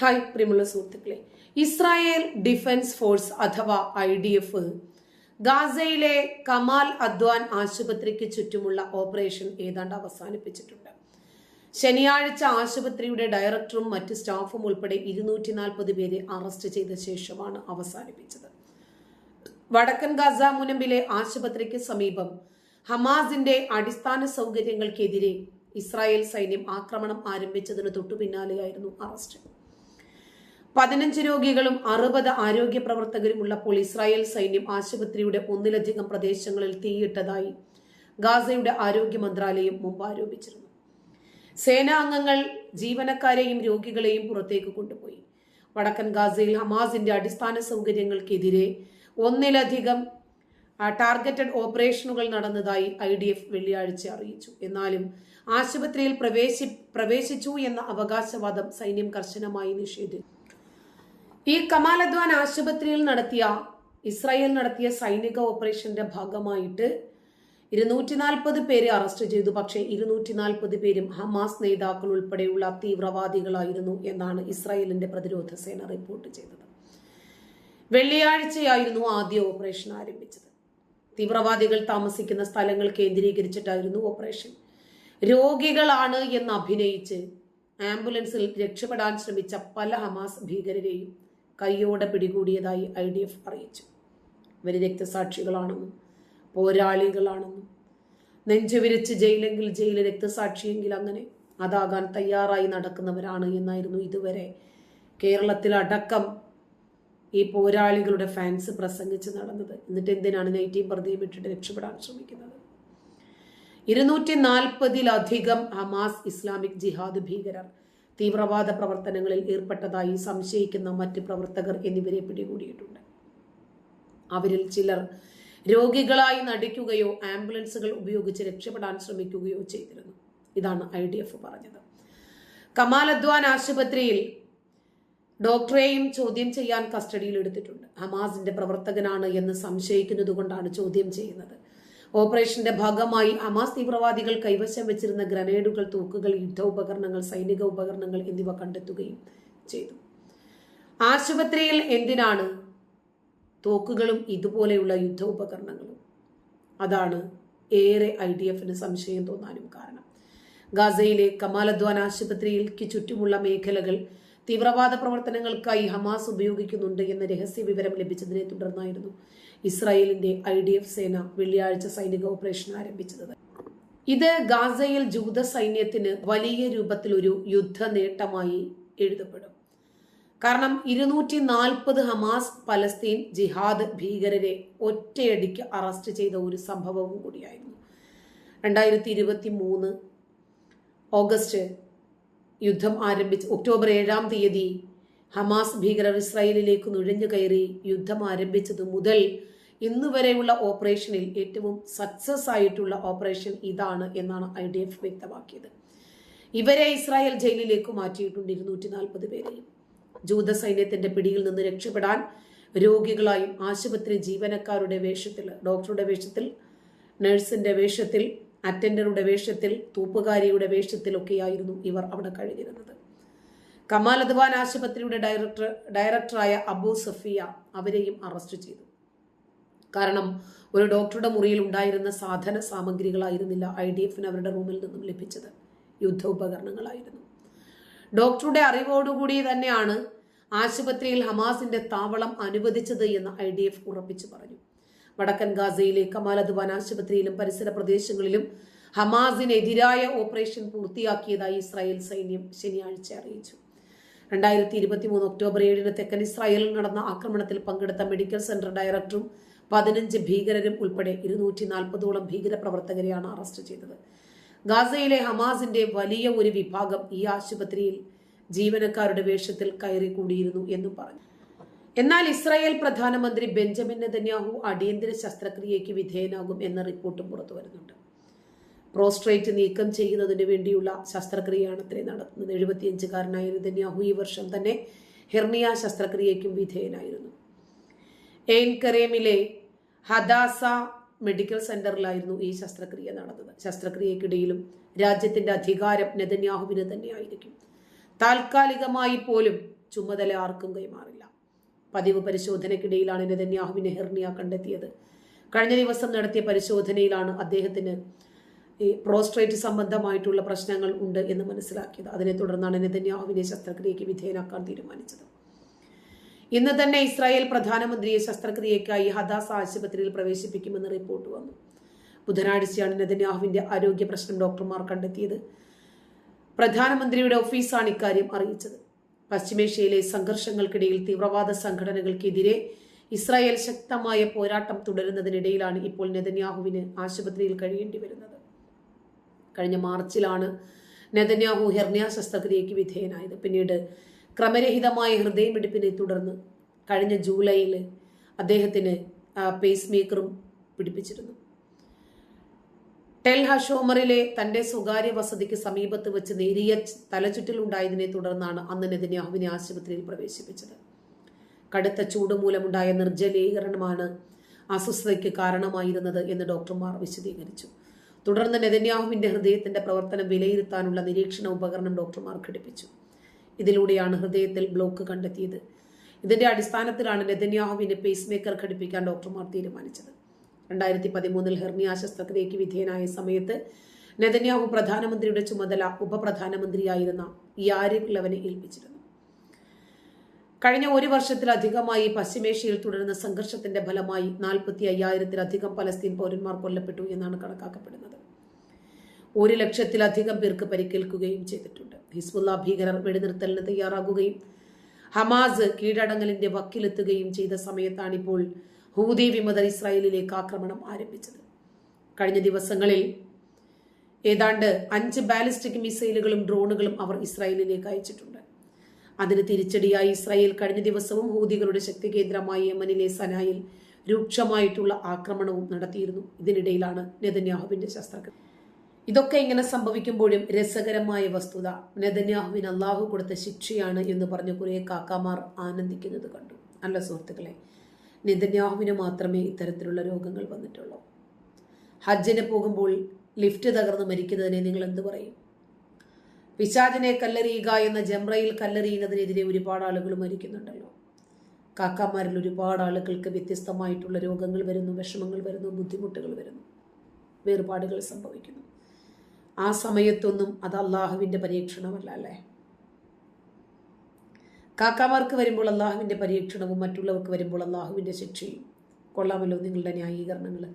Hi പ്രിയമുള്ള സുഹൃത്തുക്കളെ. Israel defence force അഥവാ ഐ ഡി എഫ് ഗാസയിലെ കമാൽ അദ്വാൻ ആശുപത്രിക്ക് ചുറ്റുമുള്ള ഓപ്പറേഷൻ ഏതാണ്ട് അവസാനിപ്പിച്ചിട്ടുണ്ട്. ശനിയാഴ്ച ആശുപത്രിയുടെ ഡയറക്ടറും മറ്റ് സ്റ്റാഫും ഉൾപ്പെടെ ഇരുന്നൂറ്റി നാൽപ്പത് പേരെ അറസ്റ്റ് ചെയ്ത ശേഷമാണ് അവസാനിപ്പിച്ചത്. വടക്കൻ ഗാസ മുനമ്പിലെ ആശുപത്രിക്ക് സമീപം ഹമാസിന്റെ അടിസ്ഥാന സൗകര്യങ്ങൾക്കെതിരെ ഇസ്രായേൽ സൈന്യം ആക്രമണം ആരംഭിച്ചതിന് തൊട്ടു പിന്നാലെയായിരുന്നു അറസ്റ്റ്. പതിനഞ്ച് രോഗികളും അറുപത് ആരോഗ്യ പ്രവർത്തകരും ഉള്ളപ്പോൾ ഇസ്രായേൽ സൈന്യം ആശുപത്രിയുടെ ഒന്നിലധികം പ്രദേശങ്ങളിൽ തീയിട്ടതായി ഗാസയുടെ ആരോഗ്യ മന്ത്രാലയം മുമ്പ് ആരോപിച്ചിരുന്നു. സേനാംഗങ്ങൾ ജീവനക്കാരെയും രോഗികളെയും പുറത്തേക്ക് കൊണ്ടുപോയി. വടക്കൻ ഗാസയിൽ ഹമാസിന്റെ അടിസ്ഥാന സൗകര്യങ്ങൾക്കെതിരെ ഒന്നിലധികം ടാർഗറ്റഡ് ഓപ്പറേഷനുകൾ നടന്നതായി ഐ ഡി എഫ് വെള്ളിയാഴ്ച അറിയിച്ചു. എന്നാലും ആശുപത്രിയിൽ പ്രവേശി പ്രവേശിച്ചു എന്ന അവകാശവാദം സൈന്യം കർശനമായി നിഷേധിച്ചു. ഈ കമാലദ്വാൻ ആശുപത്രിയിൽ നടത്തിയ ഇസ്രായേൽ നടത്തിയ സൈനിക ഓപ്പറേഷന്റെ ഭാഗമായിട്ട് ഇരുന്നൂറ്റി നാൽപ്പത് പേരെ അറസ്റ്റ് ചെയ്തു. പക്ഷേ ഇരുന്നൂറ്റി നാൽപ്പത് പേരും ഹമാസ് നേതാക്കൾ ഉൾപ്പെടെയുള്ള തീവ്രവാദികളായിരുന്നു എന്നാണ് ഇസ്രായേലിന്റെ പ്രതിരോധ സേന റിപ്പോർട്ട് ചെയ്തത്. വെള്ളിയാഴ്ചയായിരുന്നു ആദ്യ ഓപ്പറേഷൻ ആരംഭിച്ചത്. തീവ്രവാദികൾ താമസിക്കുന്ന സ്ഥലങ്ങൾ കേന്ദ്രീകരിച്ചിട്ടായിരുന്നു ഓപ്പറേഷൻ. രോഗികളാണ് എന്ന് അഭിനയിച്ച് ആംബുലൻസിൽ രക്ഷപ്പെടാൻ ശ്രമിച്ച പല ഹമാസ് ഭീകരരെയും കൈയോടെ പിടികൂടിയതായി ഐ ഡി എഫ് അറിയിച്ചു. ഇവർ രക്തസാക്ഷികളാണെന്നും പോരാളികളാണെന്നും. നെഞ്ചുവിരിച്ച് ജയിലെങ്കിൽ ജയിൽ രക്തസാക്ഷിയെങ്കിൽ അങ്ങനെ അതാകാൻ തയ്യാറായി നടക്കുന്നവരാണ് എന്നായിരുന്നു ഇതുവരെ കേരളത്തിലടക്കം ഈ പോരാളികളുടെ ഫാൻസ് പ്രസംഗിച്ച് നടന്നത്. എന്നിട്ട് എന്തിനാണ് നെയ്റ്റീം പ്രതിയും ഇട്ടിട്ട് രക്ഷപ്പെടാൻ ശ്രമിക്കുന്നത്? ഇരുന്നൂറ്റി നാൽപ്പതിലധികം ഹമാസ് ഇസ്ലാമിക് ജിഹാദ് ഭീകരർ തീവ്രവാദ പ്രവർത്തനങ്ങളിൽ ഏർപ്പെട്ടതായി സംശയിക്കുന്ന മറ്റ് പ്രവർത്തകർ എന്നിവരെ പിടികൂടിയിട്ടുണ്ട്. അവരിൽ ചിലർ രോഗികളായി നടിക്കുകയോ ആംബുലൻസുകൾ ഉപയോഗിച്ച് രക്ഷപ്പെടാൻ ശ്രമിക്കുകയോ ചെയ്തിരുന്നു. ഇതാണ് ഐ ഡി എഫ് പറഞ്ഞത്. കമാൽ ആശുപത്രിയിൽ ഡോക്ടറെയും ചോദ്യം ചെയ്യാൻ കസ്റ്റഡിയിൽ എടുത്തിട്ടുണ്ട് ഹമാസിന്റെ പ്രവർത്തകനാണ് എന്ന് സംശയിക്കുന്നത് കൊണ്ടാണ് ചോദ്യം ചെയ്യുന്നത്. ഓപ്പറേഷന്റെ ഭാഗമായി ഹമാസ് തീവ്രവാദികൾ കൈവശം വെച്ചിരുന്ന ഗ്രനേഡുകൾ തൂക്കുകൾ യുദ്ധോപകരണങ്ങൾ സൈനിക ഉപകരണങ്ങൾ എന്നിവ കണ്ടെത്തുകയും ചെയ്തു. ആശുപത്രിയിൽ എന്തിനാണ് തോക്കുകളും ഇതുപോലെയുള്ള യുദ്ധ ഉപകരണങ്ങളും അതാണ് ഏറെ ഐ ഡി എഫിന് സംശയം തോന്നാനും കാരണം. ഗാസയിലെ കമാലദ്വാൻ ആശുപത്രിയിൽക്ക് ചുറ്റുമുള്ള മേഖലകൾ തീവ്രവാദ പ്രവർത്തനങ്ങൾക്കായി ഹമാസ് ഉപയോഗിക്കുന്നുണ്ട് എന്ന രഹസ്യ വിവരം ലഭിച്ചതിനെ തുടർന്നായിരുന്നു ഇസ്രായേലിന്റെ ഐ ഡി എഫ് സേന വെള്ളിയാഴ്ച സൈനിക ഓപ്പറേഷൻ ആരംഭിച്ചത്. ഇത് ഗാസയിൽ ജൂത സൈന്യത്തിന് വലിയ രൂപത്തിൽ ഒരു യുദ്ധ നേട്ടമായി എഴുതപ്പെടും. കാരണം ഇരുന്നൂറ്റി നാൽപ്പത് ഹമാസ് പലസ്തീൻ ജിഹാദ് ഭീകരരെ ഒറ്റയടിക്ക് അറസ്റ്റ് ചെയ്ത ഒരു സംഭവവും കൂടിയായിരുന്നു. രണ്ടായിരത്തി ഇരുപത്തി മൂന്ന് ഓഗസ്റ്റ് യുദ്ധം ആരംഭിച്ച് ഒക്ടോബർ ഏഴാം തീയതി ഹമാസ് ഭീകരർ ഇസ്രായേലിലേക്ക് നുഴഞ്ഞു കയറി യുദ്ധം ആരംഭിച്ചത് മുതൽ ഇന്ന് വരെയുള്ള ഓപ്പറേഷനിൽ ഏറ്റവും സക്സസ് ആയിട്ടുള്ള ഓപ്പറേഷൻ ഇതാണ് എന്നാണ് ഐ ഡി എഫ് വ്യക്തമാക്കിയത്. ഇവരെ ഇസ്രായേൽ ജയിലിലേക്ക് മാറ്റിയിട്ടുണ്ട് ഇരുന്നൂറ്റി നാൽപ്പത് പേരെയും ജൂത സൈന്യത്തിന്റെ പിടിയിൽ നിന്ന് രക്ഷപ്പെടാൻ രോഗികളായും ആശുപത്രി ജീവനക്കാരുടെ വേഷത്തിൽ ഡോക്ടറുടെ വേഷത്തിൽ നഴ്സിന്റെ വേഷത്തിൽ അറ്റൻഡറുടെ വേഷത്തിൽ തൂപ്പുകാരിയുടെ വേഷത്തിലൊക്കെയായിരുന്നു ഇവർ അവിടെ കഴിഞ്ഞിരുന്നത്. കമാൽ അദ്വാൻ ആശുപത്രിയുടെ ഡയറക്ടർ ഡയറക്ടറായ അബു സഫിയ അവരെയും അറസ്റ്റ് ചെയ്തു. കാരണം ഒരു ഡോക്ടറുടെ മുറിയിൽ ഉണ്ടായിരുന്ന സാധന സാമഗ്രികളായിരുന്നില്ല ഐ ഡി എഫിന് അവരുടെ റൂമിൽ നിന്നും ലഭിച്ചത്. യുദ്ധ ഉപകരണങ്ങളായിരുന്നു ഡോക്ടറുടെ അറിവോടുകൂടി തന്നെയാണ് ആശുപത്രിയിൽ ഹമാസിന്റെ താവളം അനുവദിച്ചത് എന്ന് ഐ ഡി എഫ് ഉറപ്പിച്ചു പറഞ്ഞു. വടക്കൻ ഗാസയിലെ കമാൽ അദ്വാൻ ആശുപത്രിയിലും പരിസര പ്രദേശങ്ങളിലും ഹമാസിനെതിരായ ഓപ്പറേഷൻ പൂർത്തിയാക്കിയതായി ഇസ്രായേൽ സൈന്യം ശനിയാഴ്ച അറിയിച്ചു. രണ്ടായിരത്തി ഇരുപത്തി മൂന്ന് ഒക്ടോബർ ഏഴിന് തെക്കൻ ഇസ്രായേലിൽ നടന്ന ആക്രമണത്തിൽ പങ്കെടുത്ത മെഡിക്കൽ സെന്റർ ഡയറക്ടറും പതിനഞ്ച് ഭീകരരും ഉൾപ്പെടെ ഇരുന്നൂറ്റി നാൽപ്പതോളം ഭീകര പ്രവർത്തകരെയാണ് അറസ്റ്റ് ചെയ്തത്. ഗാസയിലെ ഹമാസിന്റെ വലിയ ഒരു വിഭാഗം ഈ ആശുപത്രിയിൽ ജീവനക്കാരുടെ വേഷത്തിൽ കയറി കൂടിയിരുന്നു എന്നും പറഞ്ഞു. എന്നാൽ ഇസ്രായേൽ പ്രധാനമന്ത്രി ബെഞ്ചമിൻ നെതന്യാഹു അടിയന്തര ശസ്ത്രക്രിയയ്ക്ക് വിധേയനാകും എന്ന റിപ്പോർട്ടും പുറത്തു വരുന്നുണ്ട് പ്രോസ്ട്രേറ്റ് നീക്കം ചെയ്യുന്നതിന് വേണ്ടിയുള്ള ശസ്ത്രക്രിയയാണ് അത്രേ നടത്തുന്നത്. എഴുപത്തിയഞ്ചുകാരനായ നെതന്യാഹു ഈ വർഷം തന്നെ ഹെർണിയ ശസ്ത്രക്രിയയ്ക്കും വിധേയനായിരുന്നു. എയിൻ കരേമിലെ ഹദാസ മെഡിക്കൽ സെന്ററിലായിരുന്നു ഈ ശസ്ത്രക്രിയ നടന്നത്. ശസ്ത്രക്രിയക്കിടയിലും രാജ്യത്തിന്റെ അധികാരം നെതന്യാഹുവിന് തന്നെയായിരിക്കും. താൽക്കാലികമായി പോലും ചുമതല ആർക്കും കൈമാറില്ല. പതിവ് പരിശോധനയ്ക്കിടയിലാണ് നെതന്യാഹുവിനെ ഹെർണിയ കണ്ടെത്തിയത്. കഴിഞ്ഞ ദിവസം നടത്തിയ പരിശോധനയിലാണ് അദ്ദേഹത്തിന് ഈ പ്രോസ്ട്രേറ്റ് സംബന്ധമായിട്ടുള്ള പ്രശ്നങ്ങൾ ഉണ്ട് എന്ന് മനസ്സിലാക്കിയത്. അതിനെ തുടർന്നാണ് നെതന്യാഹുവിനെ ശസ്ത്രക്രിയയ്ക്ക് വിധേയനാക്കാൻ തീരുമാനിച്ചത്. ഇന്ന് തന്നെ ഇസ്രായേൽ പ്രധാനമന്ത്രിയെ ശസ്ത്രക്രിയയ്ക്കായി ഹദാസ് ആശുപത്രിയിൽ പ്രവേശിപ്പിക്കുമെന്ന് റിപ്പോർട്ട് വന്നു. ബുധനാഴ്ചയാണ് നെതന്യാഹുവിന്റെ ആരോഗ്യ പ്രശ്നം ഡോക്ടർമാർ കണ്ടെത്തിയത്. പ്രധാനമന്ത്രിയുടെ ഓഫീസാണ് ഇക്കാര്യം അറിയിച്ചത്. പശ്ചിമേഷ്യയിലെ സംഘർഷങ്ങൾക്കിടയിൽ തീവ്രവാദ സംഘടനകൾക്കെതിരെ ഇസ്രായേൽ ശക്തമായ പോരാട്ടം തുടരുന്നതിനിടയിലാണ് ഇപ്പോൾ നെതന്യാഹുവിന് ആശുപത്രിയിൽ കഴിയേണ്ടി വരുന്നത് കഴിഞ്ഞ മാർച്ചിലാണ് നെതന്യാഹു ഹെർണിയ ശസ്ത്രക്രിയയ്ക്ക് വിധേയനായത്. പിന്നീട് ക്രമരഹിതമായ ഹൃദയമിടിപ്പിനെ തുടർന്ന് കഴിഞ്ഞ ജൂലൈയിൽ അദ്ദേഹത്തിന് പേസ് മേക്കറും പിടിപ്പിച്ചിരുന്നു. ടെൽ ഹഷോമറിലെ തന്റെ സ്വകാര്യ വസതിക്ക് സമീപത്ത് വെച്ച് നേരിയ തലചുറ്റലുണ്ടായതിനെ തുടർന്നാണ് അന്ന് നെതന്യാഹുവിനെ ആശുപത്രിയിൽ പ്രവേശിപ്പിച്ചത്. കടുത്ത ചൂട് മൂലമുണ്ടായ നിർജലീകരണമാണ് അസ്വസ്ഥതയ്ക്ക് കാരണമായിരുന്നത് എന്ന് ഡോക്ടർമാർ വിശദീകരിച്ചു. തുടർന്ന് നെതന്യാഹുവിന്റെ ഹൃദയത്തിന്റെ പ്രവർത്തനം വിലയിരുത്താനുള്ള നിരീക്ഷണ ഉപകരണം ഡോക്ടർമാർ ഘടിപ്പിച്ചു. ഇതിലൂടെയാണ് ഹൃദയത്തിൽ ബ്ലോക്ക് കണ്ടെത്തിയത്. ഇതിന്റെ അടിസ്ഥാനത്തിലാണ് നെതന്യാഹുവിന് പേസ് മേക്കർ ഘടിപ്പിക്കാൻ ഡോക്ടർമാർ തീരുമാനിച്ചത്. രണ്ടായിരത്തി പതിമൂന്നിൽ ഹെർണിയ ശസ്ത്രക്രിയയ്ക്ക് വിധേയനായ സമയത്ത് നെതന്യാഹു പ്രധാനമന്ത്രിയുടെ ചുമതല ഉപപ്രധാനമന്ത്രിയായിരുന്ന യാരിബ് ലവനെ ഏൽപ്പിച്ചിരുന്നു. കഴിഞ്ഞ ഒരു വർഷത്തിലധികമായി പശ്ചിമേഷ്യയിൽ തുടരുന്ന സംഘർഷത്തിന്റെ ഫലമായി നാൽപ്പത്തി അയ്യായിരത്തിലധികം പലസ്തീൻ പൗരന്മാർ കൊല്ലപ്പെട്ടു എന്നാണ് കണക്കാക്കപ്പെടുന്നത്. ഒരു ലക്ഷത്തിലധികം പേർക്ക് പരിക്കേൽക്കുകയും ചെയ്തിട്ടുണ്ട്. ഹിസ്ബുല്ല ഭീകരർ വെടിനിർത്തലിന് തയ്യാറാകുകയും ഹമാസ് കീഴടങ്ങലിന്റെ വക്കിലെത്തുകയും ചെയ്ത സമയത്താണിപ്പോൾ ഹൂതി വിമതർ ഇസ്രായേലിലേക്ക് ആക്രമണം ആരംഭിച്ചത്. കഴിഞ്ഞ ദിവസങ്ങളിൽ ഏതാണ്ട് അഞ്ച് ബാലിസ്റ്റിക് മിസൈലുകളും ഡ്രോണുകളും അവർ ഇസ്രായേലിലേക്ക് അയച്ചിട്ടുണ്ട്. അതിന് തിരിച്ചടിയായി ഇസ്രായേൽ കഴിഞ്ഞ ദിവസവും ഹൂതികളുടെ ശക്തി കേന്ദ്രമായ യമനിലെ സനായിൽ രൂക്ഷമായിട്ടുള്ള ആക്രമണവും നടത്തിയിരുന്നു. ഇതിനിടയിലാണ് നെതന്യാഹുവിന്റെ ശസ്ത്രക്രിയ. ഇതൊക്കെ ഇങ്ങനെ സംഭവിക്കുമ്പോഴും രസകരമായ വസ്തുത. നെതന്യാഹുവിന് അള്ളാഹു കൊടുത്ത ശിക്ഷയാണ് എന്ന് പറഞ്ഞ് കുറെ കാക്കാമാർ ആനന്ദിക്കുന്നത് കണ്ടു. അല്ല സുഹൃത്തുക്കളെ നെതന്യാഹുവിന് മാത്രമേ ഇത്തരത്തിലുള്ള രോഗങ്ങൾ വന്നിട്ടുള്ളൂ. ഹജ്ജിന് പോകുമ്പോൾ ലിഫ്റ്റ് തകർന്ന് മരിക്കുന്നതിനെ നിങ്ങൾ എന്ത് പറയും? പിശാചിനെ കല്ലെറിയുക എന്ന ജംറയിൽ കല്ലെറിയുന്നതിനെതിരെ ഒരുപാട് ആളുകൾ മരിക്കുന്നുണ്ടല്ലോ. കാക്കാമാരിൽ ഒരുപാട് ആളുകൾക്ക് വ്യത്യസ്തമായിട്ടുള്ള രോഗങ്ങൾ വരുന്നു വിഷമങ്ങൾ വരുന്നു ബുദ്ധിമുട്ടുകൾ വരുന്നു. വേർപാടുകൾ സംഭവിക്കുന്നു. ആ സമയത്തൊന്നും അത് അള്ളാഹുവിന്റെ പരീക്ഷണമല്ല അല്ലേ? കാക്കാമാർക്ക് വരുമ്പോൾ അള്ളാഹുവിന്റെ പരീക്ഷണവും മറ്റുള്ളവർക്ക് വരുമ്പോൾ അള്ളാഹുവിന്റെ ശിക്ഷയും. കൊള്ളാമല്ലോ നിങ്ങളുടെ ന്യായീകരണങ്ങൾ.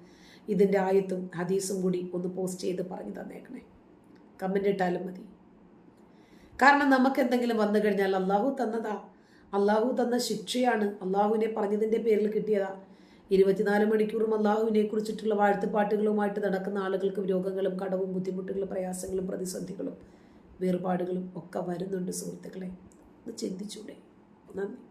ഇതിന്റെ ആയത്തും ഹദീസും കൂടി ഒന്ന് പോസ്റ്റ് ചെയ്ത് പറഞ്ഞു തന്നേക്കണേ. കമന്റ് ഇട്ടാലും മതി. കാരണം നമുക്ക് എന്തെങ്കിലും വന്നു കഴിഞ്ഞാൽ അള്ളാഹു തന്നതാ. അള്ളാഹു തന്ന ശിക്ഷയാണ്. അള്ളാഹുവിനെ പറഞ്ഞതിന്റെ പേരിൽ കിട്ടിയതാ. ഇരുപത്തിനാല് മണിക്കൂറും അള്ളാഹുവിനെ കുറിച്ചിട്ടുള്ള വാഴ്ത്തുപാട്ടുകളുമായിട്ട് നടക്കുന്ന ആളുകൾക്കും രോഗങ്ങളും കടവും ബുദ്ധിമുട്ടുകളും പ്രയാസങ്ങളും പ്രതിസന്ധികളും വേർപാടുകളും ഒക്കെ വരുന്നുണ്ട് സുഹൃത്തുക്കളെ. ഒന്ന് ചിന്തിച്ചൂടെ? നന്ദി.